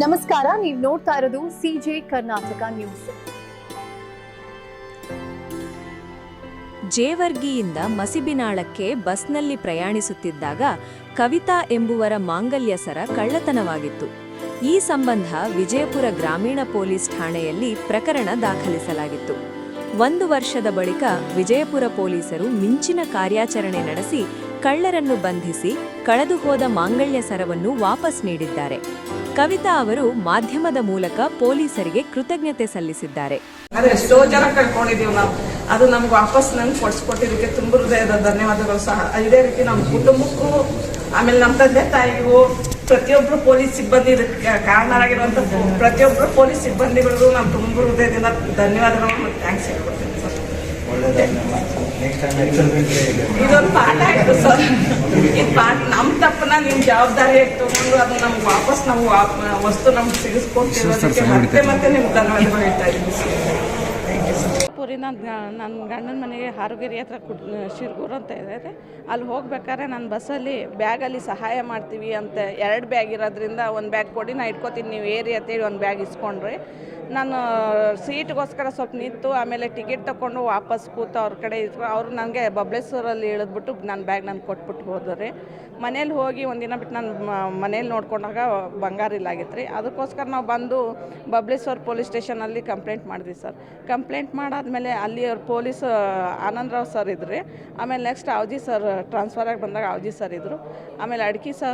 ನಮಸ್ಕಾರ, ನೀವು ನೋಡ್ತಾ ಇರೋದು ಸಿಜೆ ಕರ್ನಾಟಕ ನ್ಯೂಸ್ ಜೇವರ್ಗಿಯಿಂದ ಮಸಿಬಿನಾಳಕ್ಕೆ ಬಸ್ನಲ್ಲಿ ಪ್ರಯಾಣಿಸುತ್ತಿದ್ದಾಗ ಕವಿತಾ ಎಂಬುವರ ಮಾಂಗಲ್ಯ ಸರ ಕಳ್ಳತನವಾಗಿತ್ತು. ಈ ಸಂಬಂಧ ವಿಜಯಪುರ ಗ್ರಾಮೀಣ ಪೊಲೀಸ್ ಠಾಣೆಯಲ್ಲಿ ಪ್ರಕರಣ ದಾಖಲಿಸಲಾಗಿತ್ತು. ಒಂದು ವರ್ಷದ ಬಳಿಕ ವಿಜಯಪುರ ಪೊಲೀಸರು ಮಿಂಚಿನ ಕಾರ್ಯಾಚರಣೆ ನಡೆಸಿ ಕಳ್ಳರನ್ನು ಬಂಧಿಸಿ ಕಳೆದುಹೋದ ಮಾಂಗಲ್ಯ ಸರವನ್ನು ವಾಪಸ್ ನೀಡಿದ್ದಾರೆ. ಕವಿತಾ ಅವರು ಮಾಧ್ಯಮದ ಮೂಲಕ ಪೊಲೀಸರಿಗೆ ಕೃತಜ್ಞತೆ ಸಲ್ಲಿಸಿದ್ದಾರೆ. ಅದು ಎಷ್ಟೋ ಜನ ಕಳ್ಕೊಂಡಿದೀವಿ ನಾವು. ಅದು ನಮ್ಗೆ ವಾಪಸ್ ನಂಗೆ ಕೊಡ್ಸ್ಕೊಟ್ಟಿದ್ದಕ್ಕೆ ತುಂಬ ಹೃದಯದ ಧನ್ಯವಾದಗಳು ಸಹ. ಇದೇ ರೀತಿ ನಮ್ಮ ಕುಟುಂಬಕ್ಕೂ ಆಮೇಲೆ ನಮ್ಮ ತಂದೆ ತಾಯಿಗೂ ಪ್ರತಿಯೊಬ್ಬರು ಪೊಲೀಸ್ ಸಿಬ್ಬಂದಿ ಇದಕ್ಕೆ ಕಾರಣರಾಗಿರುವಂಥ ಪ್ರತಿಯೊಬ್ಬರು ಪೊಲೀಸ್ ಸಿಬ್ಬಂದಿಗಳಿಗೂ ನಾನು ತುಂಬ ಹೃದಯದಿಂದ ಧನ್ಯವಾದಗಳು ಮತ್ತು ಥ್ಯಾಂಕ್ಸ್ ಹೇಳ್ಕೊಡ್ತೀನಿ ಸರ್. ಇದೊಂದು ಪಾಠ ಆಯ್ತು ಸರ್. ಈ ಪಾಠ ನಮ್ಮ ತಪ್ಪನ್ನ ನಿಮ್ಮ ಜವಾಬ್ದಾರಿ ತಗೊಂಡು ಅದು ನಮ್ಗೆ ವಾಪಸ್ ನಾವು ವಸ್ತು ನಮ್ಗೆ ಸಿಗಿಸ್ಕೊಟ್ಟಿರೋದಕ್ಕೆ ಮತ್ತೆ ಮತ್ತೆ ನಿಮ್ಗೆ ಧನ್ಯವಾದಗಳು ಹೇಳ್ತಾ ಇದ್ದೀನಿ ಸರ್. ಯು ನನ್ನ ಗಂಡನ ಮನೆಗೆ ಹಾರುಗಿರಿ ಹತ್ರ ಕುಡ್ ಶಿರ್ಗೂರು ಅಂತ ಇದೆ ಅಲ್ಲಿ ಹೋಗ್ಬೇಕಾದ್ರೆ ನಾನು ಬಸ್ಸಲ್ಲಿ ಬ್ಯಾಗಲ್ಲಿ ಸಹಾಯ ಮಾಡ್ತೀವಿ ಅಂತ ಎರಡು ಬ್ಯಾಗ್ ಇರೋದ್ರಿಂದ ಒಂದು ಬ್ಯಾಗ್ ಕೊಡಿ ನಾ ಇಟ್ಕೋತೀನಿ, ನೀವು ಏರಿ ಅಂತೇಳಿ ಒಂದು ಬ್ಯಾಗ್ ಇಸ್ಕೊಂಡ್ರಿ. ನಾನು ಸೀಟ್ಗೋಸ್ಕರ ಸ್ವಲ್ಪ ನಿಂತು ಆಮೇಲೆ ಟಿಕೆಟ್ ತೊಗೊಂಡು ವಾಪಸ್ ಕೂತು ಅವ್ರ ಕಡೆ ಇದ್ರು ಅವರು ನನಗೆ ಬಬ್ಲೇಶ್ವರಲ್ಲಿ ಇಳಿದ್ಬಿಟ್ಟು ನನ್ನ ಬ್ಯಾಗ್ ನಾನು ಕೊಟ್ಬಿಟ್ಟು ಹೋದ್ರಿ. ಮನೇಲಿ ಹೋಗಿ ಒಂದಿನ ಬಿಟ್ಟು ನಾನು ಮನೇಲಿ ನೋಡ್ಕೊಂಡಾಗ ಬಂಗಾರ ಇಲ್ಲ ಆಗಿತ್ತು ರೀ ಅದಕ್ಕೋಸ್ಕರ ನಾವು ಬಂದು ಬಬ್ಲೇಶ್ವರ್ ಪೊಲೀಸ್ ಸ್ಟೇಷನಲ್ಲಿ ಕಂಪ್ಲೇಂಟ್ ಮಾಡಿದ್ವಿ ಸರ್. ಕಂಪ್ಲೇಂಟ್ ಮಾಡಾದ್ಮೇಲೆ ಅಲ್ಲಿ ಅವ್ರ ಪೊಲೀಸ್ ಆನಂದರಾವ್ ಸರ್ ಇದ್ರಿ. ಆಮೇಲೆ ನೆಕ್ಸ್ಟ್ ಅವಜಿ ಸರ್ ಟ್ರಾನ್ಸ್ಫರ್ ಆಗಿ ಬಂದಾಗ ಅವಜಿ ಸರ್ ಇದ್ದರು ಆಮೇಲೆ ಅಡ್ಕಿ ಸರ್